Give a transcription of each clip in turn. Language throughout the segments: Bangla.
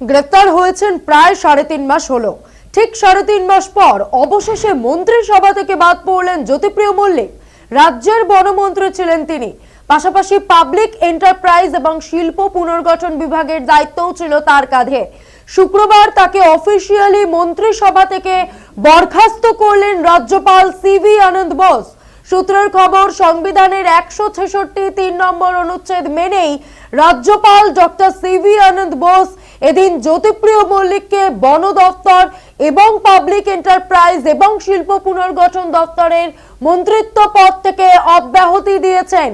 গ্রেপ্তার হয়েছেন প্রায় সাড়ে তিন মাস হলো। ঠিক সাড়ে তিন মাস পর অবশেষে মন্ত্রিসভা থেকে বাদ পড়লেন জ্যোতিপ্রিয় মল্লিক। রাজ্যের বনমন্ত্রী ছিলেন তিনি। পাশাপাশি পাবলিক এন্টারপ্রাইজ এবং শিল্প পুনর্গঠন বিভাগের দায়িত্বও ছিল তার কাঁধে। শুক্রবার তাকে অফিসিয়ালি মন্ত্রিসভা থেকে বরখাস্ত করলেন রাজ্যপাল সিভি আনন্দ বোস। সূত্রের খবর, সংবিধানের একশো ছেষট্টি তিন নম্বর অনুচ্ছেদ মেনেই রাজ্যপাল ডক্টর সিভি আনন্দ বোস এদিন জ্যোতিপ্রিয় মল্লিককে বন দপ্তর এবং পাবলিক এন্টারপ্রাইজ এবং শিল্প পুনর্গঠন দপ্তরের মন্ত্রিত্ব পদ থেকে অব্যাহতি দিয়েছেন।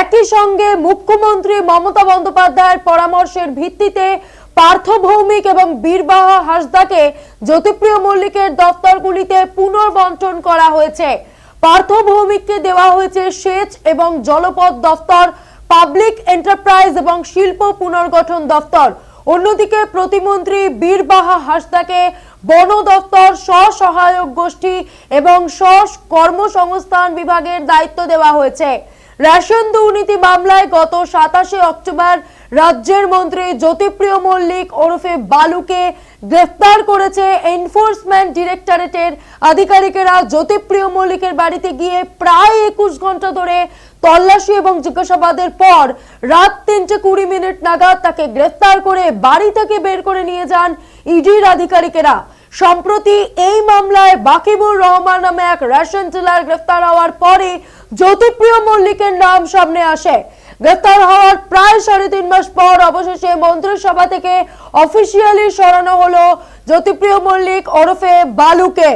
একই সঙ্গে মুখ্যমন্ত্রী মমতা বন্দ্যোপাধ্যায়ের পরামর্শের ভিত্তিতে পার্থ ভৌমিক এবং বীরবাহা হাসদাকে জ্যোতিপ্রিয় মল্লিকের দপ্তরগুলিতে পুনর্বন্টন করা হয়েছে। পার্থ ভৌমিককে দেওয়া হয়েছে সেচ এবং জলপথ দফতর পাবলিক এন্টারপ্রাইজ এবং শিল্প পুনর্গঠন দফতর অন্যদিকে প্রতিমন্ত্রী বীরবাহা হাসদাকে বন দফতর স্বসহায়ক গোষ্ঠী এবং স্ব কর্মসংস্থান বিভাগের দায়িত্ব দেওয়া হয়েছে। রেশন দুর্নীতি মামলায় গত সাতাশে অক্টোবর রাজ্যের মন্ত্রী জ্যোতিপ্রিয় মল্লিক ওরফে বালুকে গ্রেফতার করেছে এনফোর্সমেন্ট ডিরেক্টরেটের আধিকারিকেরা। জ্যোতিপ্রিয় মল্লিকের বাড়িতে গিয়ে প্রায় একুশ ঘণ্টা ধরে তল্লাশি এবং জিজ্ঞাসাবাদের পর রাত তিনটে কুড়ি মিনিট নাগাদ তাকে গ্রেফতার করে বাড়ি থেকে বের করে নিয়ে যান ইডির আধিকারিকেরা। সম্প্রতি এই মামলায় বাকিবুর রহমান নামে এক রেশন ডিলার গ্রেফতার হওয়ার পরে জ্যোতিপ্রিয় মল্লিকের নাম সামনে আসে। গ্রেফতার হওয়ার প্রায় সাড়ে তিন মাস পর অবশেষে মন্ত্রিসভা থেকে অফিসিয়ালি সরানো হলো জ্যোতিপ্রিয় মল্লিক ওরফে বালুকে।